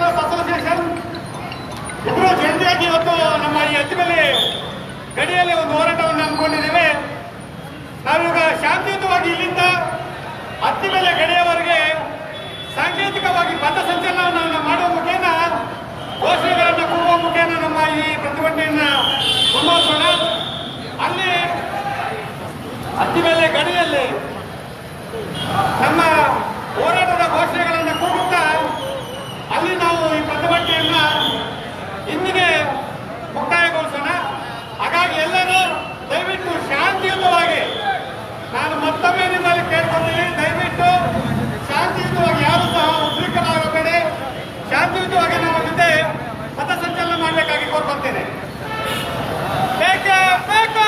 Develop association ಇಬ್ಬರು ಜಂಟಿಯಾಗಿ ಇವತ್ತು ನಮ್ಮ ಈ ಹತ್ತಿನಲ್ಲಿ ಗಡಿಯಲ್ಲಿ ಒಂದು ಹೋರಾಟವನ್ನು ಹಮ್ಮಿಕೊಂಡಿದ್ದೇವೆ. ನಾವಿವಾಗ ಶಾಂತಿಯುತವಾಗಿ ಇಲ್ಲಿಂದ ಹತ್ತಿಮೇಲೆ ಗಡಿಯವರೆಗೆ ಸಾಂಕೇತಿಕವಾಗಿ ಪಥಸಂಚಲನವನ್ನು ಮಾಡುವ ಮುಖೇನ, ಘೋಷಣೆಗಳನ್ನು ಕೂಗುವ ಮುಖೇನ ನಮ್ಮ ಈ ಪ್ರತಿಭಟನೆಯನ್ನು ಮುಂದುವರಿಸೋಣ. ಅಲ್ಲಿ ಹತ್ತಿಮೇಲೆ ಗಡಿಯಲ್ಲಿ ನಮ್ಮ ಹೋರಾಟದ ಘೋಷಣೆಗಳ ಹೋಗ್ತೇನೆ ಬೇಕು ಬೇಕು?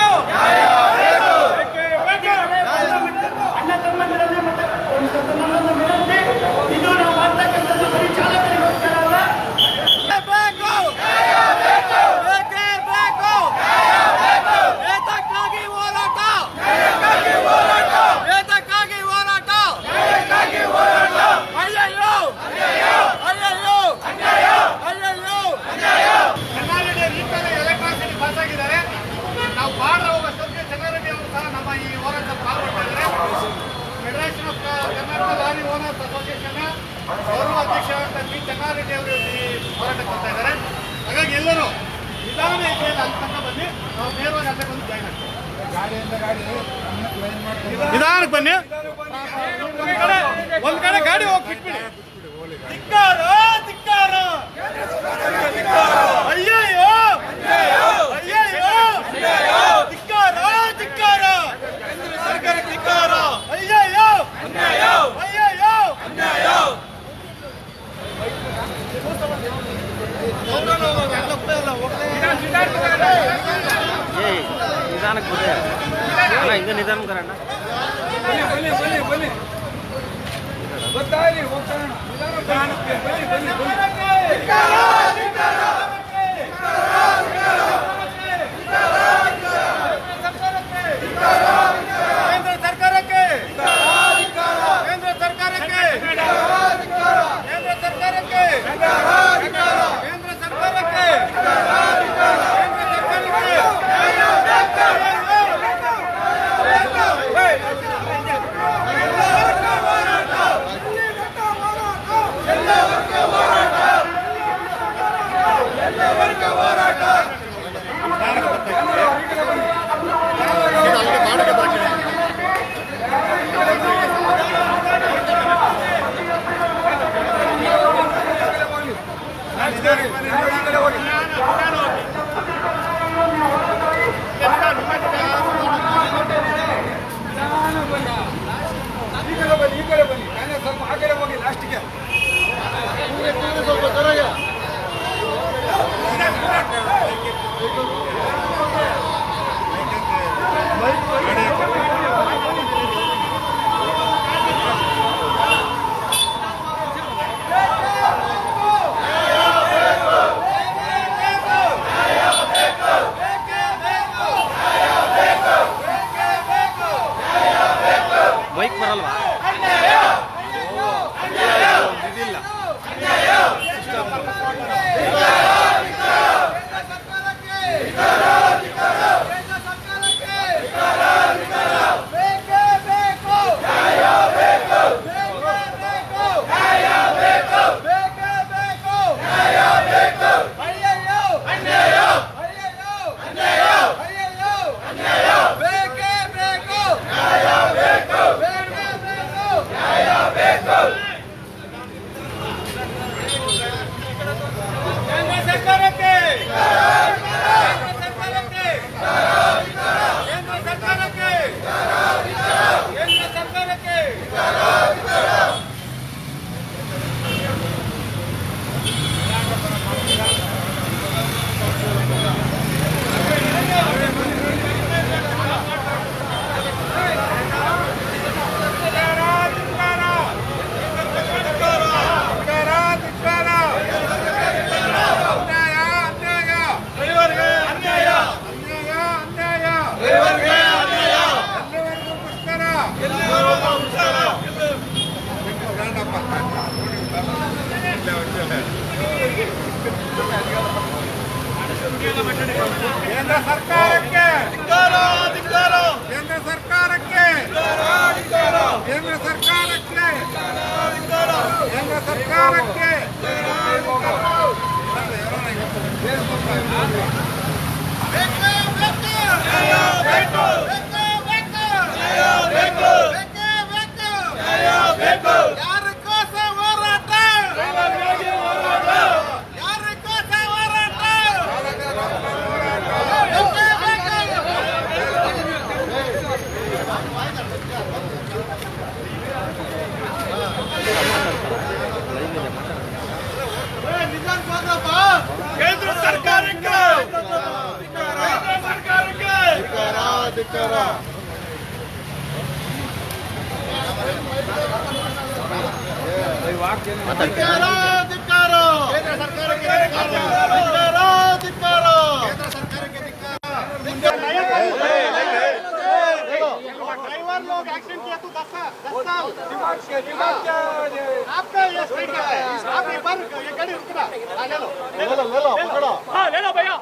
आपका ये स्ट्राइक है आप एक बार ये गाड़ी रुकना ले लो ले लो ले लो पकड़ो हाँ। ले लो भैया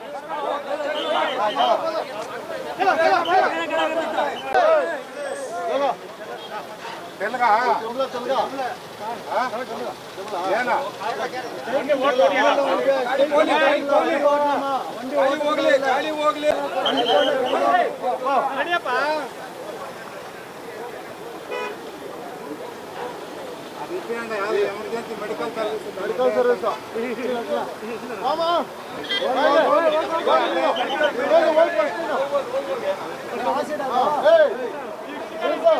ले लो ले लो ತೆಲುಗ ಏನ? ಹೋಗ್ಲಿ ಗಾಳಿ ಹೋಗ್ಲಿ. ನಡಿಯಪ್ಪ emergency medical service medical service ಹೋಗ್ಬೋದು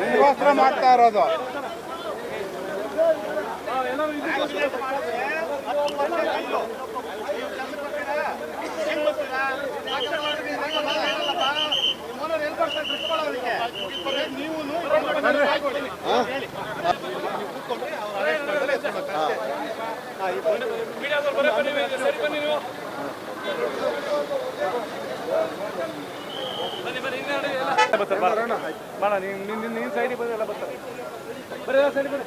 ನಿಮಗೋಸ್ಕರ ಮಾಡ್ತಾ ಇರೋದು. ನೀವು ಬೇಡ ನೀನ್ ನಿನ್ನ ನಿನ್ನ ಸೈಡಿಗೆ ಬಂದು ಎಲ್ಲ ಬರ್ತಾರೆ ಬರೀ ಎಲ್ಲ ಸೈಡ್ ಬರ್ರಿ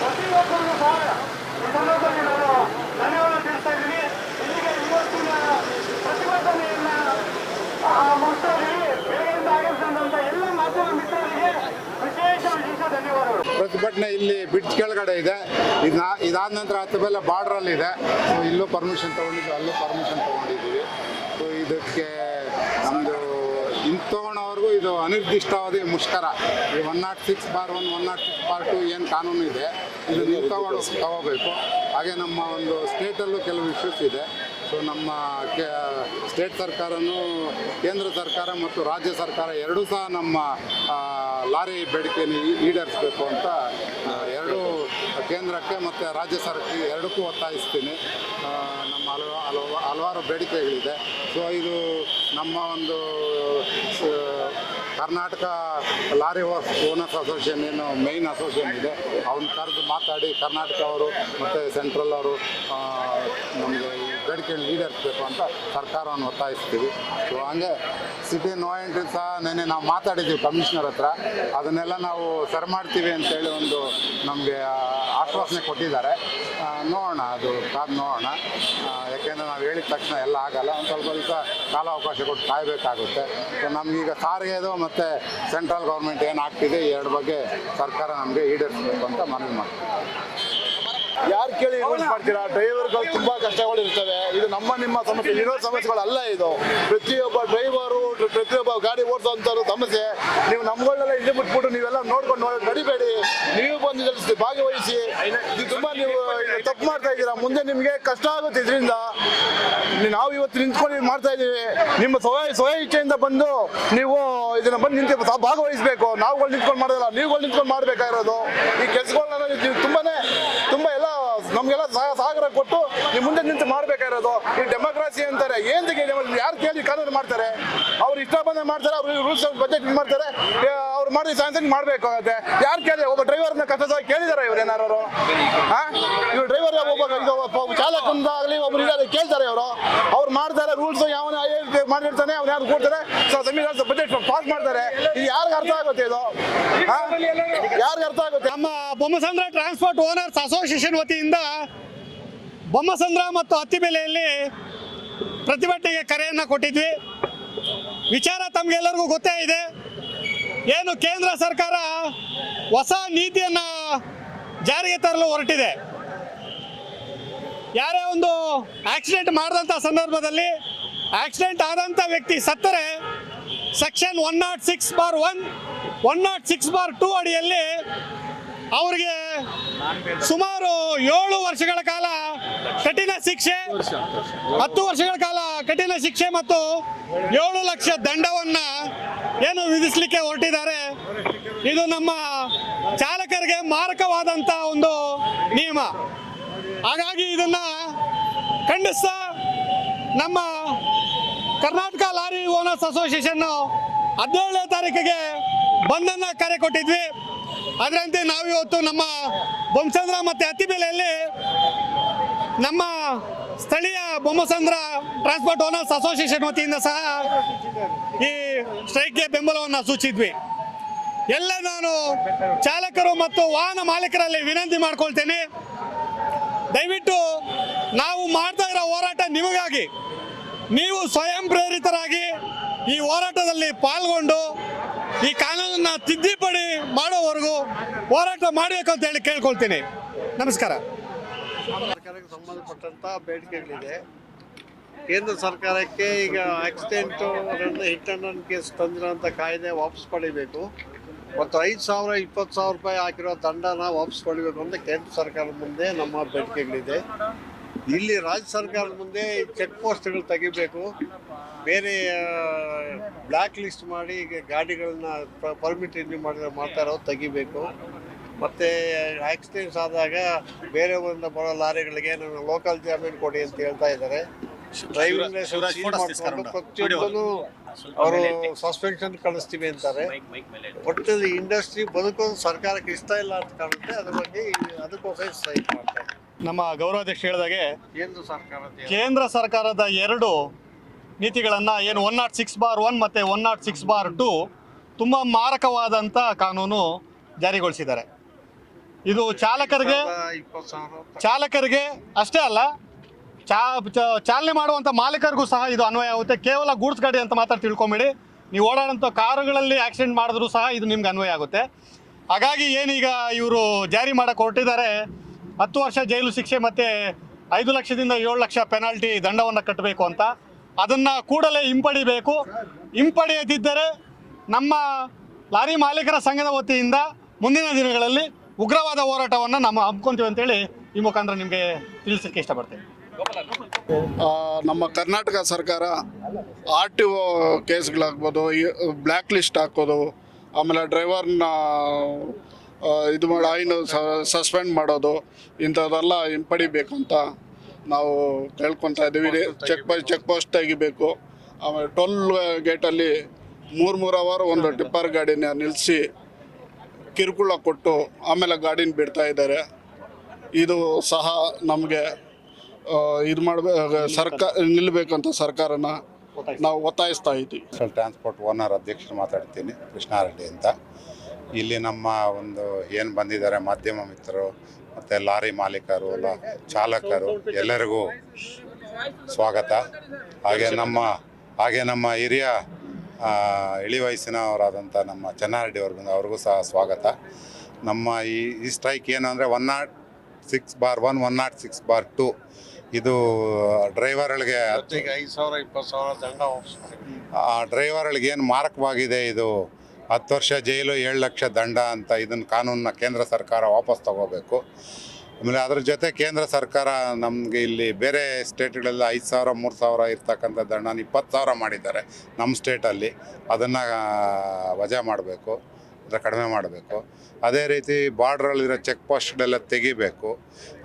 ಪ್ರತಿಯೊಬ್ಬರಿಗೂ ಸಹ ಈ ಸಂದರ್ಭದಲ್ಲಿ ನಾನು ಧನ್ಯವಾದ ತಿಳಿಸ್ತಾ ಇದ್ದೀನಿ ಇಲ್ಲಿಗೆ ಇವತ್ತಿನ ಪ್ರತಿಭಟನೆಯನ್ನ ಆ, ಮುಗಿಸ್ತಾ ಇದ್ದೀವಿ ಬೆಳಗ್ಗೆಯಿಂದ ಆಗಮಿಸಿದಂತ ಎಲ್ಲ ಮಾಧ್ಯಮ ಮಿತ್ರರಿಗೆ ವಿಶೇಷ ವಿಶೇಷ ಧನ್ಯವಾದಗಳು ಪ್ರತಿಭಟನೆ ಇಲ್ಲಿ ಬ್ರಿಡ್ಜ್ ಕೆಳಗಡೆ ಇದೆ. ಇದಾದ ನಂತರ ಹತ್ತು ಮೇಲೆ ಬಾರ್ಡ್ರಲ್ಲಿ ಇದೆ. ಸೊ ಇಲ್ಲೂ ಪರ್ಮಿಷನ್ ತೊಗೊಂಡಿದ್ವಿ ಅಲ್ಲೂ ಪರ್ಮಿಷನ್ ತೊಗೊಂಡಿದ್ದೀವಿ. ಸೊ ಇದಕ್ಕೆ ನಮ್ಮದು ಇಂಥವನವ್ರಿಗೂ ಇದು ಅನಿರ್ದಿಷ್ಟಾವಧಿ ಮುಷ್ಕರ. ಈ one nought six bar one one nought six bar two ಏನು ಕಾನೂನು ಇದೆ ಇದು ನೀವು ತಗೊಂಡು ತಗೋಬೇಕು. ಹಾಗೆ ನಮ್ಮ ಒಂದು ಸ್ಟೇಟಲ್ಲೂ ಕೆಲವು ಇಶ್ಯೂಸ್ ಇದೆ. ಸೊ ನಮ್ಮ ಸ್ಟೇಟ್ ಸರ್ಕಾರನೂ ಕೇಂದ್ರ ಸರ್ಕಾರ ಮತ್ತು ರಾಜ್ಯ ಸರ್ಕಾರ ಎರಡೂ ಸಹ ನಮ್ಮ ಲಾರಿ ಬೇಡಿಕೆಯನ್ನು ಈಡೇರಿಸಬೇಕು ಅಂತ ಎರಡೂ ಕೇಂದ್ರಕ್ಕೆ ಮತ್ತು ರಾಜ್ಯ ಸರ್ಕಾರ ಎರಡಕ್ಕೂ ಒತ್ತಾಯಿಸ್ತೀನಿ. ನಮ್ಮ ಹಲವು ಹಲವು, ಹಲವಾರು ಬೇಡಿಕೆಗಳಿದೆ. ಸೊ ಇದು ನಮ್ಮ ಒಂದು ಕರ್ನಾಟಕ ಲಾರಿ ಓನರ್ಸ್ ಅಸೋಸಿಯೇಷನ್ ಏನು ಮೈನ್ ಅಸೋಸಿಯೇಷನ್ ಇದೆ. ಅವ್ನ ಕರೆದು ಮಾತಾಡಿ ಕರ್ನಾಟಕ ಅವರು ಮತ್ತು ಸೆಂಟ್ರಲ್ ಅವರು ನಮಗೆ ಬೇಡಿಕೆಯನ್ನು ಈಡೇರಿಸಬೇಕು ಅಂತ ಸರ್ಕಾರವನ್ನು ಒತ್ತಾಯಿಸ್ತೀವಿ. ಸೊ ಹಂಗೆ ಸಿಟಿ ನೋ ಎಂಟ್ರಿ ಸಹ ನೆನ್ನೆ ನಾವು ಮಾತಾಡಿದ್ದೀವಿ ಕಮಿಷನರ್ ಹತ್ರ. ಅದನ್ನೆಲ್ಲ ನಾವು ಸರಿ ಮಾಡ್ತೀವಿ ಅಂತೇಳಿ ಒಂದು ನಮಗೆ ಆಶ್ವಾಸನೆ ಕೊಟ್ಟಿದ್ದಾರೆ. ನೋಡೋಣ, ಅದು ಕಾದು ನೋಡೋಣ. ಯಾಕೆಂದರೆ ನಾವು ಹೇಳಿದ ತಕ್ಷಣ ಎಲ್ಲ ಆಗಲ್ಲ. ಒಂದು ಸ್ವಲ್ಪ ದಿವಸ ಕಾಲಾವಕಾಶ ಕೊಟ್ಟು ಕಾಯಬೇಕಾಗುತ್ತೆ. ಸೊ ನಮಗೀಗ ಸಾರಿಗೆದು ಮತ್ತು ಸೆಂಟ್ರಲ್ ಗೌರ್ಮೆಂಟ್ ಏನು ಆಗ್ತಿದೆ ಎರಡು ಬಗ್ಗೆ ಸರ್ಕಾರ ನಮಗೆ ಈಡೇರಿಸಬೇಕು ಅಂತ ಮನವಿ ಮಾಡ್ತೀವಿ. ಯಾರು ಕೇಳಿ ಯೂಸ್ ಮಾಡ್ತೀರಾ? ಡ್ರೈವರ್ಗಳು ತುಂಬಾ ಕಷ್ಟಗಳು ಇರ್ತವೆ ಇದು ನಮ್ಮ ನಿಮ್ಮ ಸಮಸ್ಯೆ ಇರೋ ಸಮಸ್ಯೆಗಳಲ್ಲ ಇದು. ಪ್ರತಿಯೊಬ್ಬ ಡ್ರೈವರು ಪ್ರತಿಯೊಬ್ಬ ಗಾಡಿ ಓಡಿಸುವಂಥವ್ರು ಸಮಸ್ಯೆ. ನೀವು ನಮ್ಗಳನ್ನೆಲ್ಲ ಇಲ್ಲಿ ಬಿಟ್ಬಿಟ್ಟು ನೀವೆಲ್ಲ ನೋಡ್ಕೊಂಡು ನೋಡಿ ನಡಿಬೇಡಿ. ನೀವು ಬಂದು ನಿಲ್ಲಿಸಿ ಭಾಗವಹಿಸಿ. ಇದು ತುಂಬಾ ನೀವು ತಪ್ಪು ಮಾಡ್ತಾ ಇದ್ದೀರಾ? ಮುಂದೆ ನಿಮಗೆ ಕಷ್ಟ ಆಗುತ್ತೆ ಇದರಿಂದ. ನಾವು ಇವತ್ತು ನಿಂತ್ಕೊಂಡು ಮಾಡ್ತಾ ಇದ್ದೀವಿ. ನಿಮ್ಮ ಸ್ವಯ ಸ್ವಯ ಇಚ್ಛೆಯಿಂದ ಬಂದು ನೀವು ಇದನ್ನ ಬಂದು ನಿಂತು ಭಾಗವಹಿಸಬೇಕು. ನಾವುಗಳು ನಿಂತ್ಕೊಂಡು ಮಾಡೋದಲ್ಲ ನೀವುಗಳು ನಿಂತ್ಕೊಂಡು ಮಾಡ್ಬೇಕಾಗಿರೋದು. ಈ ಕೆಲಸಗಳನ್ನ ನೀವು ತುಂಬಾನೇ ತುಂಬಾ ಎಲ್ಲ ನಮ್ಗೆಲ್ಲ ಸಾಗರ ಕೊಟ್ಟು ನೀವು ಮುಂದೆ ನಿಂತು ಮಾಡ್ಬೇಕಾಗಿರೋದು. ಈ ಡೆಮೋಕ್ರಸಿ ಅಂತಾರೆ. ಏನ್ದಿಗೆ ಯಾರು ಕೇಳಿ ಕಾನೂನು ಮಾಡ್ತಾರೆ? ಅವ್ರು ಇಷ್ಟ ಬಂದ ಮಾಡ್ತಾರೆ, ಅವ್ರು ರೂಲ್ಸ್ ಬಜೆಟ್ ಮಾಡ್ತಾರೆ ಅವ್ರು ಮಾಡಿ ಮಾಡ್ಬೇಕು ಮಾಡ್ಬೇಕಾಗತ್ತೆ. ಯಾರು ಕೇಳಿ ಒಬ್ಬ ಡ್ರೈವರ್ನ ಕಷ್ಟ ಸಹ ಕೇಳಿದಾರೆ ಇವ್ರು ಏನಾರು ಹಾ? ಇವ್ರು ಡ್ರೈವರ್ ಒಬ್ಬ ಚಾಲಕಂದಾಗಲಿ ಒಬ್ರು ಇದ್ದಾರೆ ಕೇಳ್ತಾರೆ ಅವರು ಅವ್ರು ಮಾಡ್ತಾರೆ ರೂಲ್ಸ್ ಯಾವನ ಮಾಡಿರ್ತಾನೆ, ಅವ್ನು ಯಾರು ಕೊಡ್ತಾರೆ ಬಜೆಟ್ ಪಾಸ್ ಮಾಡ್ತಾರೆ. ಇದು ಯಾರಿಗೆ ಅರ್ಥ ಆಗುತ್ತೆ ಇದು? ಯಾರಿಗೆ ಅರ್ಥ ಆಗುತ್ತೆ? ನಮ್ಮ ಬೊಮ್ಮಸಂದ್ರ ಟ್ರಾನ್ಸ್ಪೋರ್ಟ್ ಓನರ್ಸ್ ಅಸೋಸಿಯೇಷನ್ ವತಿಯಿಂದ ಬೊಮ್ಮಸಂದ್ರ ಮತ್ತು ಹತ್ತಿಬೆಲೆಯಲ್ಲಿ ಪ್ರತಿಭಟನೆಗೆ ಕರೆಯನ್ನು ಕೊಟ್ಟಿದ್ವಿ. ವಿಚಾರ ತಮಗೆಲ್ಲರಿಗೂ ಗೊತ್ತೇ ಇದೆ. ಏನು ಕೇಂದ್ರ ಸರ್ಕಾರ ಹೊಸ ನೀತಿಯನ್ನು ಜಾರಿಗೆ ತರಲು ಹೊರಟಿದೆ. ಯಾರೇ ಒಂದು ಆಕ್ಸಿಡೆಂಟ್ ಮಾಡಿದಂಥ ಸಂದರ್ಭದಲ್ಲಿ ಆಕ್ಸಿಡೆಂಟ್ ಆದಂಥ ವ್ಯಕ್ತಿ ಸತ್ತರೆ, section one naught six bar one one naught six bar two ಅಡಿಯಲ್ಲಿ ಅವರಿಗೆ ಸುಮಾರು ಏಳು ವರ್ಷಗಳ ಕಾಲ ಕಠಿಣ ಶಿಕ್ಷೆ, ಹತ್ತು ವರ್ಷಗಳ ಕಾಲ ಕಠಿಣ ಶಿಕ್ಷೆ ಮತ್ತು ಏಳು ಲಕ್ಷ ದಂಡವನ್ನು ಏನು ವಿಧಿಸಲಿಕ್ಕೆ ಹೊರಟಿದ್ದಾರೆ. ಇದು ನಮ್ಮ ಚಾಲಕರಿಗೆ ಮಾರಕವಾದಂತ ಒಂದು ನಿಯಮ. ಹಾಗಾಗಿ ಇದನ್ನ ಖಂಡಿಸ್ತಾ ನಮ್ಮ ಕರ್ನಾಟಕ ಲಾರಿ ಓನರ್ಸ್ ಅಸೋಸಿಯೇಷನ್ ಹದಿನೇಳನೇ ತಾರೀಕಿಗೆ ಬಂದನ್ನ ಕರೆ ಕೊಟ್ಟಿದ್ವಿ. ಅದರಂತೆ ನಾವಿವತ್ತು ನಮ್ಮ ಬೊಮ್ಮಸಂದ್ರ ಮತ್ತು ಅತಿಬೆಲೆಯಲ್ಲಿ ನಮ್ಮ ಸ್ಥಳೀಯ ಬೊಮ್ಮಸಂದ್ರ ಟ್ರಾನ್ಸ್ಪೋರ್ಟ್ ಓನರ್ಸ್ ಅಸೋಸಿಯೇಷನ್ ವತಿಯಿಂದ ಸಹ ಈ ಸ್ಟ್ರೈಕ್ಗೆ ಬೆಂಬಲವನ್ನು ಸೂಚಿಸಿದ್ವಿ ಎಲ್ಲ ನಾನು ಚಾಲಕರು ಮತ್ತು ವಾಹನ ಮಾಲೀಕರಲ್ಲಿ ವಿನಂತಿ ಮಾಡ್ಕೊಳ್ತೇನೆ. ದಯವಿಟ್ಟು ನಾವು ಮಾಡ್ತಾ ಇರೋ ಹೋರಾಟ ನಿಮಗಾಗಿ. ನೀವು ಸ್ವಯಂ ಪ್ರೇರಿತರಾಗಿ ಈ ಹೋರಾಟದಲ್ಲಿ ಪಾಲ್ಗೊಂಡು ಈ ಕಾನೂನನ್ನು ತಿದ್ದುಪಡಿ ಮಾಡೋವರೆಗೂ ಹೋರಾಟ ಮಾಡಬೇಕು ಅಂತ ಹೇಳಿ ಕೇಳ್ಕೊಳ್ತೀನಿ. ನಮಸ್ಕಾರ. ಸರ್ಕಾರಕ್ಕೆ ಸಂಬಂಧಪಟ್ಟಂತ ಬೇಡಿಕೆಗಳಿದೆ. ಕೇಂದ್ರ ಸರ್ಕಾರಕ್ಕೆ ಈಗ accident hit and run case ತಂದಿರೋಂಥ ಕಾಯ್ದೆ ವಾಪಸ್ ಪಡಿಬೇಕು. ಮತ್ತು ಐದು ಸಾವಿರ, ಇಪ್ಪತ್ತು ಸಾವಿರ ರೂಪಾಯಿ ಹಾಕಿರೋ ದಂಡನ ವಾಪಸ್ ಪಡಿಬೇಕು ಅಂತ ಕೇಂದ್ರ ಸರ್ಕಾರದ ಮುಂದೆ ನಮ್ಮ ಬೇಡಿಕೆಗಳಿದೆ. ಇಲ್ಲಿ ರಾಜ್ಯ ಸರ್ಕಾರದ ಮುಂದೆ ಚೆಕ್ ಪೋಸ್ಟ್ಗಳು ತೆಗಿಬೇಕು. ಬೇರೆ ಬ್ಲ್ಯಾಕ್ ಲಿಸ್ಟ್ ಮಾಡಿ ಈಗ ಗಾಡಿಗಳನ್ನ ಪರ್ಮಿಟ್ ರಿನ್ಯೂ ಮಾಡಿದ್ರೆ ಮಾಡ್ತಾ ಇರೋದು ತೆಗಿಬೇಕು. ಮತ್ತು ಆಕ್ಸಿಡೆಂಟ್ಸ್ ಆದಾಗ ಬೇರೆ ಊರಿಂದ ಬರೋ ಲಾರಿಗಳಿಗೆ ನಾನು ಲೋಕಲ್ ಜಾಮೀನು ಕೊಡಿ ಅಂತ ಹೇಳ್ತಾ ಇದ್ದಾರೆ. ಡ್ರೈವಿಂಗ್ ಲೈಸೆನ್ಸ್ ಪ್ರತಿಯೊಂದೂ ಅವರು ಸಸ್ಪೆನ್ಷನ್ ಕಳಿಸ್ತೀವಿ ಅಂತಾರೆ. ಒಟ್ಟು ಇಂಡಸ್ಟ್ರಿ ಬದುಕೋದು ಸರ್ಕಾರಕ್ಕೆ ಇಷ್ಟ ಇಲ್ಲ ಅಂತ ಕಾಣುತ್ತೆ. ಅದ್ರ ಬಗ್ಗೆ ಅದಕ್ಕೋಸ್ಕರ ಸ್ಟ್ರೈಕ್ ಮಾಡ್ತಾರೆ ನಮ್ಮ ಗೌರವಾಧ್ಯಕ್ಷ ಹೇಳಿದಾಗೆ ಕೇಂದ್ರ ಸರ್ಕಾರದ ಕೇಂದ್ರ ಸರ್ಕಾರದ ಎರಡು ನೀತಿಗಳನ್ನು ಏನು one naught six bar one ಮತ್ತು one naught six bar two ತುಂಬ ಮಾರಕವಾದಂಥ ಕಾನೂನು ಜಾರಿಗೊಳಿಸಿದ್ದಾರೆ. ಇದು ಚಾಲಕರಿಗೆ ಚಾಲಕರಿಗೆ ಅಷ್ಟೇ ಅಲ್ಲ ಚಾ ಚ- ಚಾಲನೆ ಮಾಡುವಂಥ ಮಾಲೀಕರಿಗೂ ಸಹ ಇದು ಅನ್ವಯ ಆಗುತ್ತೆ. ಕೇವಲ ಗೂಡ್ಸ್ ಗಾಡಿ ಅಂತ ಮಾತ್ರ ತಿಳ್ಕೊಂಬೇಡಿ. ನೀವು ಓಡಾಡೋಂಥ ಕಾರುಗಳಲ್ಲಿ ಆಕ್ಸಿಡೆಂಟ್ ಮಾಡಿದ್ರೂ ಸಹ ಇದು ನಿಮ್ಗೆ ಅನ್ವಯ ಆಗುತ್ತೆ. ಹಾಗಾಗಿ ಏನೀಗ ಇವರು ಜಾರಿ ಮಾಡಕ್ಕೆ ಹೊರಟಿದ್ದಾರೆ ಹತ್ತು ವರ್ಷ ಜೈಲು ಶಿಕ್ಷೆ ಮತ್ತು ಐದು ಲಕ್ಷದಿಂದ ಏಳು ಲಕ್ಷ ಪೆನಾಲ್ಟಿ ದಂಡವನ್ನು ಕಟ್ಟಬೇಕು ಅಂತ. ಅದನ್ನು ಕೂಡಲೇ ಹಿಂಪಡಿಬೇಕು. ಹಿಂಪಡೆಯದಿದ್ದರೆ ನಮ್ಮ ಲಾರಿ ಮಾಲೀಕರ ಸಂಘದ ವತಿಯಿಂದ ಮುಂದಿನ ದಿನಗಳಲ್ಲಿ ಉಗ್ರವಾದ ಹೋರಾಟವನ್ನು ನಮ್ಮ ಹಮ್ಮಿಕೊಂತೀವಿ ಅಂತೇಳಿ ಈ ಮುಖಾಂತರ ನಿಮಗೆ ತಿಳಿಸಲಿಕ್ಕೆ ಇಷ್ಟಪಡ್ತೇನೆ. ನಮ್ಮ ಕರ್ನಾಟಕ ಸರ್ಕಾರ ಆರ್ ಟಿ ಒ ಕೇಸ್ಗಳಾಗ್ಬೋದು ಬ್ಲ್ಯಾಕ್ ಲಿಸ್ಟ್ ಹಾಕೋದು, ಆಮೇಲೆ ಡ್ರೈವರ್ನ ಇದು ಮಾಡಿ ಆಯ್ನು ಸಸ್ಪೆಂಡ್ ಮಾಡೋದು ಇಂಥದ್ದೆಲ್ಲ ಹಿಂಪಡಿಬೇಕು ಅಂತ ನಾವು ಕೇಳ್ಕೊತಾ ಇದ್ದೀವಿ. ಚೆಕ್ ಪೋಸ್ಟ್ ಚೆಕ್ ಪೋಸ್ಟ್ ತೆಗಿಬೇಕು. ಆಮೇಲೆ ಟೋಲ್ ಗೇಟಲ್ಲಿ ಮೂರು ಮೂರು ಅವರ್ ಒಂದು ಟಿಪ್ಪರ್ ಗಾಡಿನ ನಿಲ್ಲಿಸಿ ಕಿರುಕುಳ ಕೊಟ್ಟು ಆಮೇಲೆ ಗಾಡಿನ ಬಿಡ್ತಾ ಇದ್ದಾರೆ. ಇದು ಸಹ ನಮಗೆ ಇದು ಮಾಡಬೇಕು ಸರ್ಕಾರ ನಿಲ್ಲಬೇಕಂತ ಸರ್ಕಾರನ ನಾವು ಒತ್ತಾಯಿಸ್ತಾ ಇದ್ದೀವಿ. ಟ್ರಾನ್ಸ್ಪೋರ್ಟ್ ಓನರ್ ಅಧ್ಯಕ್ಷರು ಮಾತಾಡ್ತೀನಿ ಕೃಷ್ಣಾರೆಡ್ಡಿ ಅಂತ. ಇಲ್ಲಿ ನಮ್ಮ ಒಂದು ಏನು ಬಂದಿದ್ದಾರೆ ಮಾಧ್ಯಮ ಮಿತ್ರರು ಮತ್ತು ಲಾರಿ ಮಾಲೀಕರು ಚಾಲಕರು ಎಲ್ಲರಿಗೂ ಸ್ವಾಗತ. ಹಾಗೆ ನಮ್ಮ ಹಾಗೆ ನಮ್ಮ ಹಿರಿಯ ಇಳಿ ವಯಸ್ಸಿನವರಾದಂಥ ನಮ್ಮ ಚೆನ್ನಾರೆಡ್ಡಿ ಅವ್ರಿಗೂ ಅವ್ರಿಗೂ ಸಹ ಸ್ವಾಗತ. ನಮ್ಮ ಈ ಈ ಸ್ಟ್ರೈಕ್ ಏನು ಅಂದರೆ one naught six bar one one naught six bar two ಇದು ಡ್ರೈವರ್ಗಳಿಗೆ ಐದು ಸಾವಿರ ಇಪ್ಪತ್ತು ಸಾವಿರ ದಂಡ ಡ್ರೈವರ್ಗಳಿಗೆ ಏನು ಮಾರಕವಾಗಿದೆ ಇದು? ಹತ್ತು ವರ್ಷ ಜೈಲು, ಏಳು ಲಕ್ಷ ದಂಡ ಅಂತ ಇದನ್ನು ಕಾನೂನನ್ನ ಕೇಂದ್ರ ಸರ್ಕಾರ ವಾಪಸ್ ತಗೋಬೇಕು. ಆಮೇಲೆ ಅದ್ರ ಜೊತೆ ಕೇಂದ್ರ ಸರ್ಕಾರ ನಮಗೆ ಇಲ್ಲಿ ಬೇರೆ ಸ್ಟೇಟ್ಗಳೆಲ್ಲ ಐದು ಸಾವಿರ, ಮೂರು ಸಾವಿರ ಇರ್ತಕ್ಕಂಥ ದಂಡನ ಇಪ್ಪತ್ತು ಸಾವಿರ ಮಾಡಿದ್ದಾರೆ ನಮ್ಮ ಸ್ಟೇಟಲ್ಲಿ. ಅದನ್ನು ವಜಾ ಮಾಡಬೇಕು. ಕಡಿಮೆ ಮಾಡಬೇಕು. ಅದೇ ರೀತಿ ಬಾರ್ಡ್ರಲ್ಲಿರೋ ಚೆಕ್ ಪೋಸ್ಟ್ಗಳೆಲ್ಲ ತೆಗಿಬೇಕು.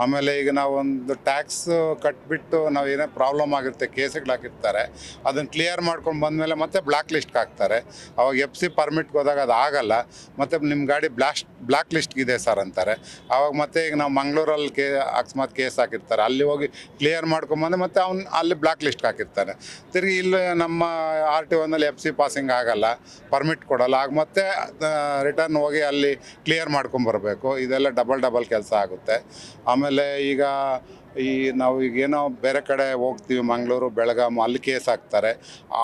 ಆಮೇಲೆ ಈಗ ನಾವು ಒಂದು ಟ್ಯಾಕ್ಸ್ ಕಟ್ಬಿಟ್ಟು ನಾವು ಏನೇ ಪ್ರಾಬ್ಲಮ್ ಆಗಿರುತ್ತೆ, ಕೇಸ್ಗಳು ಹಾಕಿರ್ತಾರೆ, ಅದನ್ನು ಕ್ಲಿಯರ್ ಮಾಡ್ಕೊಂಡು ಬಂದಮೇಲೆ ಮತ್ತೆ ಬ್ಲ್ಯಾಕ್ ಲಿಸ್ಟ್ಗೆ ಹಾಕ್ತಾರೆ. ಅವಾಗ ಎಫ್ ಸಿ ಪರ್ಮಿಟ್ಗೆ ಹೋದಾಗ ಅದು ಆಗಲ್ಲ. ಮತ್ತು ನಿಮ್ಮ ಗಾಡಿ ಬ್ಲಾಸ್ಟ್ ಬ್ಲ್ಯಾಕ್ ಲಿಸ್ಟ್ಗಿದೆ ಸರ್ ಅಂತಾರೆ. ಆವಾಗ ಮತ್ತೆ ಈಗ ನಾವು ಮಂಗಳೂರಲ್ಲಿ ಕೇ, ಅಕಸ್ಮಾತ್ ಕೇಸ್ ಹಾಕಿರ್ತಾರೆ. ಅಲ್ಲಿ ಹೋಗಿ ಕ್ಲಿಯರ್ ಮಾಡ್ಕೊಂಬಂದು ಮತ್ತೆ ಅವ್ನು ಅಲ್ಲಿ ಬ್ಲ್ಯಾಕ್ ಲಿಸ್ಟ್ಗೆ ಹಾಕಿರ್ತಾನೆ ತಿರುಗಿ ಇಲ್ಲಿ ನಮ್ಮ ಆರ್ ಟಿ ಒನಲ್ಲಿ ಎಫ್ ಸಿ ಪಾಸಿಂಗ್ ಆಗಲ್ಲ ಪರ್ಮಿಟ್ ಕೊಡಲ್ಲ. ಆಗ ಮತ್ತೆ ರಿಟರ್ನ್ ಹೋಗಿ ಅಲ್ಲಿ ಕ್ಲಿಯರ್ ಮಾಡ್ಕೊಂಬರ್ಬೇಕು ಇದೆಲ್ಲ ಡಬಲ್ ಡಬಲ್ ಕೆಲಸ ಆಗುತ್ತೆ. ಆಮೇಲೆ ಈಗ ಈ ನಾವು ಈಗೇನೋ ಬೇರೆ ಕಡೆ ಹೋಗ್ತೀವಿ, ಮಂಗಳೂರು ಬೆಳಗಾಮ್ ಅಲ್ಲಿ ಕೇಸ್ ಹಾಕ್ತಾರೆ.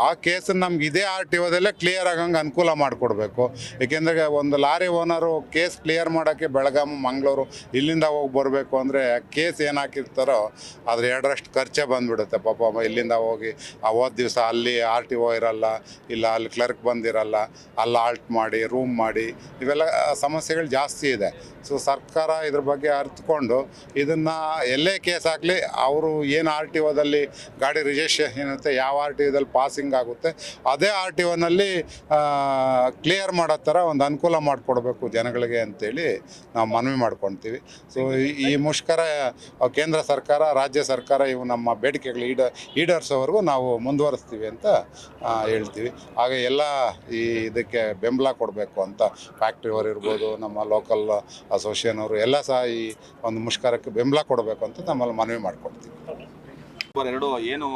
ಆ ಕೇಸನ್ನು ನಮ್ಗೆ ಇದೇ ಆರ್ ಟಿ ಒದಲ್ಲೇ ಕ್ಲಿಯರ್ ಆಗಂಗೆ ಅನುಕೂಲ ಮಾಡಿಕೊಡ್ಬೇಕು. ಏಕೆಂದರೆ ಒಂದು ಲಾರಿ ಓನರು ಕೇಸ್ ಕ್ಲಿಯರ್ ಮಾಡೋಕ್ಕೆ ಬೆಳಗಾಮ್ ಮಂಗಳೂರು ಇಲ್ಲಿಂದ ಹೋಗಿ ಬರಬೇಕು ಅಂದರೆ ಕೇಸ್ ಏನು ಹಾಕಿರ್ತಾರೋ ಅದ್ರ ಎರಡರಷ್ಟು ಖರ್ಚೆ ಬಂದುಬಿಡುತ್ತೆ. ಪಾಪ ಇಲ್ಲಿಂದ ಹೋಗಿ ಆ ಹೋದ ದಿವಸ ಅಲ್ಲಿ ಆರ್ ಟಿ ಓ ಇರಲ್ಲ, ಇಲ್ಲ ಅಲ್ಲಿ ಕ್ಲರ್ಕ್ ಬಂದಿರಲ್ಲ, ಅಲ್ಲಿ ಆಲ್ಟ್ ಮಾಡಿ ರೂಮ್ ಮಾಡಿ, ಇವೆಲ್ಲ ಸಮಸ್ಯೆಗಳು ಜಾಸ್ತಿ ಇದೆ. ಸೊ ಸರ್ಕಾರ ಇದ್ರ ಬಗ್ಗೆ ಅರಿತುಕೊಂಡು ಇದನ್ನು ಎಲ್ಲೇ ಕೇಸ್ ಹಾಕಲಿ ಅವರು ಏನು ಆರ್ ಟಿ ಒದಲ್ಲಿ ಗಾಡಿ ರಿಜಿಸ್ಟ್ರೇಷನ್ ಇರುತ್ತೆ, ಯಾವ ಆರ್ ಟಿ ಒದಲ್ಲಿ ಪಾಸಿಂಗ್ ಆಗುತ್ತೆ, ಅದೇ ಆರ್ ಟಿ ಒನಲ್ಲಿ ಕ್ಲಿಯರ್ ಮಾಡೋ ಥರ ಒಂದು ಅನುಕೂಲ ಮಾಡಿಕೊಡ್ಬೇಕು ಜನಗಳಿಗೆ ಅಂತೇಳಿ ನಾವು ಮನವಿ ಮಾಡ್ಕೊತೀವಿ ಸೊ ಈ ಮುಷ್ಕರ ಕೇಂದ್ರ ಸರ್ಕಾರ, ರಾಜ್ಯ ಸರ್ಕಾರ ಇವು ನಮ್ಮ ಬೇಡಿಕೆಗಳು ಈಡ, ಈಡೇರಿಸೋವರೆಗೂ ನಾವು ಮುಂದುವರಿಸ್ತೀವಿ ಅಂತ ಹೇಳ್ತೀವಿ. ಹಾಗೆ ಎಲ್ಲ ಈ ಇದಕ್ಕೆ ಬೆಂಬಲ ಕೊಡಬೇಕು ಅಂತ ಫ್ಯಾಕ್ಟ್ರಿ ಅವರು ಇರ್ಬೋದು, ನಮ್ಮ ಲೋಕಲ್ ಅಸೋಸಿಯೇಷನ್ ಅವರು ಎಲ್ಲ ಸಹ ಈ ಒಂದು ಮುಷ್ಕರಕ್ಕೆ ಬೆಂಬಲ ಕೊಡಬೇಕು ಅಂತ ನಮ್ಮಲ್ಲಿ ಮನವಿ ಮಾಡ್ಕೊಡ್ತೀವಿ. ಎರಡು ಏನು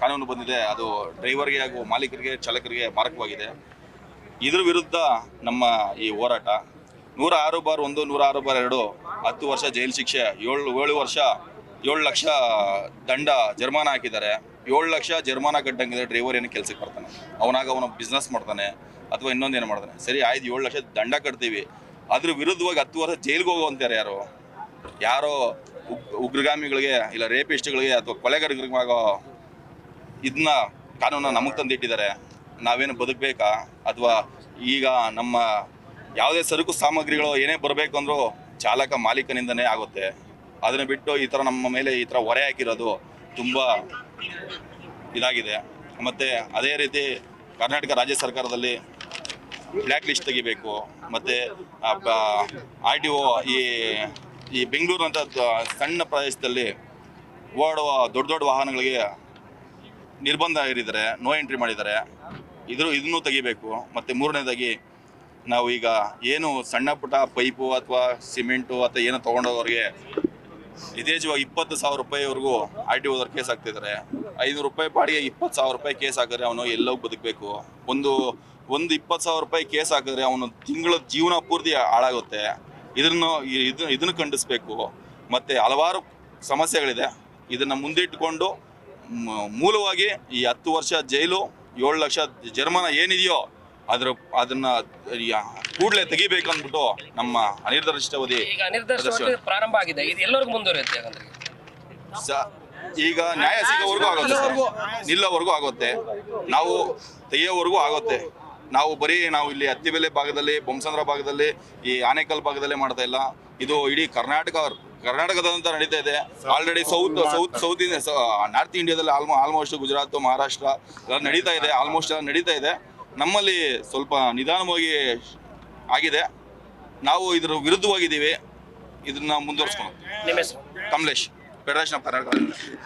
ಕಾನೂನು ಬಂದಿದೆ, ಅದು ಡ್ರೈವರ್ಗೆ ಹಾಗೂ ಮಾಲೀಕರಿಗೆ, ಚಾಲಕರಿಗೆ ಮಾರಕವಾಗಿದೆ. ಇದ್ರ ವಿರುದ್ಧ ನಮ್ಮ ಈ ಹೋರಾಟ, ನೂರ ಆರು ಬಾರ್ ಒಂದು, ನೂರ ಆರು ಬಾರ್ ಎರಡು, ಹತ್ತು ವರ್ಷ ಜೈಲು ಶಿಕ್ಷೆ, ಏಳು ಏಳು ವರ್ಷ, ಏಳು ಲಕ್ಷ ದಂಡ ಜರ್ಮಾನ ಹಾಕಿದ್ದಾರೆ. ಏಳು ಲಕ್ಷ ಜರ್ಮಾನ ಕಟ್ಟಂಗಿದೆ ಡ್ರೈವರ್ ಏನು ಕೆಲಸಕ್ಕೆ ಬರ್ತಾನೆ. ಅವನಾಗ ಅವನ ಬಿಸ್ನೆಸ್ ಮಾಡ್ತಾನೆ, ಅಥವಾ ಇನ್ನೊಂದು ಏನು ಮಾಡ್ತಾನೆ. ಸರಿ, ಆಯ್ತು, ಏಳು ಲಕ್ಷ ದಂಡ ಕಟ್ತೀವಿ. ಅದ್ರ ವಿರುದ್ಧವಾಗಿ ಹತ್ತು ವರ್ಷ ಜೈಲಿಗೆ ಹೋಗುವಂತಾರೆ ಯಾರು? ಯಾರೋ ಉಗ್ ಉಗ್ರಗಾಮಿಗಳಿಗೆ ಇಲ್ಲ ರೇಪಿಸ್ಟ್ಗಳಿಗೆ ಅಥವಾ ಕೊಲೆಗಾರರಿಗಾಗೋ ಇದನ್ನ ಕಾನೂನ ನಮಗೆ ತಂದಿಟ್ಟಿದ್ದಾರೆ. ನಾವೇನು ಬದುಕಬೇಕಾ? ಅಥವಾ ಈಗ ನಮ್ಮ ಯಾವುದೇ ಸರಕು ಸಾಮಗ್ರಿಗಳು ಏನೇ ಬರಬೇಕು ಅಂದರೂ ಚಾಲಕ ಮಾಲೀಕನಿಂದನೇ ಆಗುತ್ತೆ. ಅದನ್ನ ಬಿಟ್ಟು ಈ ಥರ ನಮ್ಮ ಮೇಲೆ ಈ ಥರ ಹೊರೆ ಹಾಕಿರೋದು ತುಂಬ ಇದಾಗಿದೆ. ಮತ್ತು ಅದೇ ರೀತಿ ಕರ್ನಾಟಕ ರಾಜ್ಯ ಸರ್ಕಾರದಲ್ಲಿ ಬ್ಲ್ಯಾಕ್ ಲಿಸ್ಟ್ ತೆಗಿಬೇಕು. ಮತ್ತು ಆರ್ ಟಿ ಒ ಈ ಈ ಬೆಂಗಳೂರು ಅಂತ ಸಣ್ಣ ಪ್ರದೇಶದಲ್ಲಿ ಓಡುವ ದೊಡ್ಡ ದೊಡ್ಡ ವಾಹನಗಳಿಗೆ ನಿರ್ಬಂಧ ಹೇರಿದ್ದಾರೆ ನೋ ಎಂಟ್ರಿ ಮಾಡಿದ್ದಾರೆ. ಇದ್ರ ಇದನ್ನು ತೆಗಿಬೇಕು. ಮತ್ತು ಮೂರನೇದಾಗಿ ನಾವು ಈಗ ಏನು ಸಣ್ಣ ಪುಟ್ಟ ಪೈಪು ಅಥವಾ ಸಿಮೆಂಟು ಅಥವಾ ಏನೋ ತೊಗೊಂಡೋಗೋರಿಗೆ ಯಥೇಚ್ಛವಾಗಿ ಇಪ್ಪತ್ತು ಸಾವಿರ ರೂಪಾಯಿವರೆಗೂ ಆರ್ ಟಿ ಓದವ್ರು ಕೇಸ್ ಹಾಕ್ತಿದ್ದಾರೆ. ಐನೂರು ರೂಪಾಯಿ ಬಾಡಿಗೆ ಇಪ್ಪತ್ತು ಸಾವಿರ ರೂಪಾಯಿ ಕೇಸ್ ಹಾಕಿದ್ರೆ ಅವನು ಎಲ್ಲೋ ಬದುಕಬೇಕು? ಒಂದು ಒಂದು ಇಪ್ಪತ್ತು ಸಾವಿರ ರೂಪಾಯಿ ಕೇಸ್ ಹಾಕಿದ್ರೆ ಅವನು ತಿಂಗಳ ಜೀವನ ಪೂರ್ತಿ ಹಾಳಾಗುತ್ತೆ. ಇದನ್ನು ಇದನ್ನು ಇದನ್ನು ಖಂಡಿಸ್ಬೇಕು. ಮತ್ತು ಹಲವಾರು ಸಮಸ್ಯೆಗಳಿದೆ. ಇದನ್ನು ಮುಂದಿಟ್ಟುಕೊಂಡು ಮೂಲವಾಗಿ ಈ ಹತ್ತು ವರ್ಷ ಜೈಲು ಏಳು ಲಕ್ಷ ಜರ್ಮನ ಏನಿದೆಯೋ ಅದ್ರ ಅದನ್ನ ಕೂಡಲೇ ತೆಗಿಬೇಕು ಅಂದ್ಬಿಟ್ಟು ನಮ್ಮ ಅನಿರ್ದಿಷ್ಟಾವಧಿ ಪ್ರಾರಂಭ ಆಗಿದೆ. ಇದು ಎಲ್ಲರಿಗೂ ಮುಂದುವರಿಯುತ್ತೆ ಈಗ ನ್ಯಾಯ ಸಿಗೋವರೆಗೂ ಆಗುತ್ತೆ. ನಿಲ್ಲೋವರೆಗೂ ಆಗುತ್ತೆ. ನಾವು ತೆಗೆಯೋವರೆಗೂ ಆಗುತ್ತೆ. ನಾವು ಬರೀ ನಾವು ಇಲ್ಲಿ ಹತ್ತಿಬೆಲೆ ಭಾಗದಲ್ಲಿ ಬೊಮ್ಮಸಂದ್ರ ಭಾಗದಲ್ಲಿ ಈ ಆನೇಕಲ್ ಭಾಗದಲ್ಲೇ ಮಾಡ್ತಾ ಇಲ್ಲ. ಇದು ಇಡೀ ಕರ್ನಾಟಕ ಕರ್ನಾಟಕದಂತ ನಡೀತಾ ಇದೆ. Already south south south India north ಇಂಡಿಯಾದಲ್ಲಿ ಆಲ್ಮೋ ಆಲ್ಮೋಸ್ಟ್ ಗುಜರಾತ್ ಮಹಾರಾಷ್ಟ್ರ ಎಲ್ಲ ನಡೀತಾ ಇದೆ ಆಲ್ಮೋಸ್ಟ್ ಎಲ್ಲ ನಡೀತಾ ಇದೆ. ನಮ್ಮಲ್ಲಿ ಸ್ವಲ್ಪ ನಿಧಾನವಾಗಿ ಆಗಿದೆ. ನಾವು ಇದ್ರ ವಿರುದ್ಧವಾಗಿದ್ದೀವಿ. ಇದನ್ನ ಮುಂದುವರಿಸ್ಕೊಂಡು ನಿಮ್ಮ ಹೆಸರು? Kamlesh federation of Karnataka